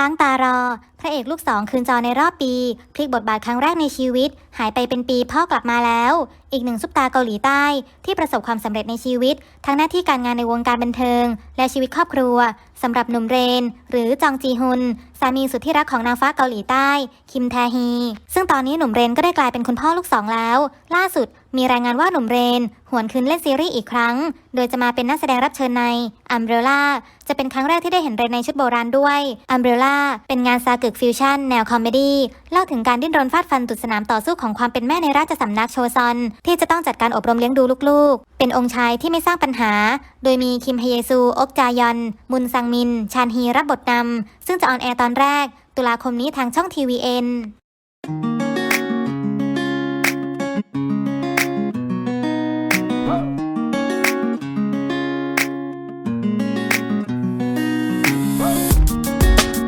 ล้างตารอ พระเอกลูกสองคืนจอในรอบปี พลิกบทบาทครั้งแรกในชีวิต หายไปเป็นปีพ่อกลับมาแล้ว อีกหนึ่งซุปตาเกาหลีใต้ ที่ประสบความสำเร็จในชีวิต ทั้งหน้าที่การงานในวงการบันเทิง และชีวิตครอบครัวสำหรับหนุ่มเรน หรือจองจีฮุน สามีสุดที่รักของนางฟ้าเกาหลีใต้ คิมแทฮี ซึ่งตอนนี้หนุ่มเรนก็ได้กลายเป็นคุณพ่อลูกสองแล้ว ล่าสุดมีรายงานว่าหนุ่มเรน หวนคืนเล่นซีรีส์อีกครั้ง โดยจะมาเป็นนักแสดงรับเชิญใน Umbrella จะเป็นครั้งแรกที่ได้เห็นเรนในชุดโบราณด้วย Umbrella เป็นงานซากึกฟิวชั่นแนวคอมเมดี้เล่าถึงการดิ้นรนฟาดฟันตุดสนามต่อสู้ของความเป็นแม่ในราชสำนักโชซอน ที่จะต้องจัดการอบรมเลี้ยงดูลูกๆ เป็นองค์ชายที่ไม่สร้างปัญหา โดยมีคิมเฮเยซู อกจายอน มุนซังมิน ชานฮีรับบทนำซึ่งจะออนแอร์ตอนแรก ตุลาคมนี้ทางช่องทีวีเอ็น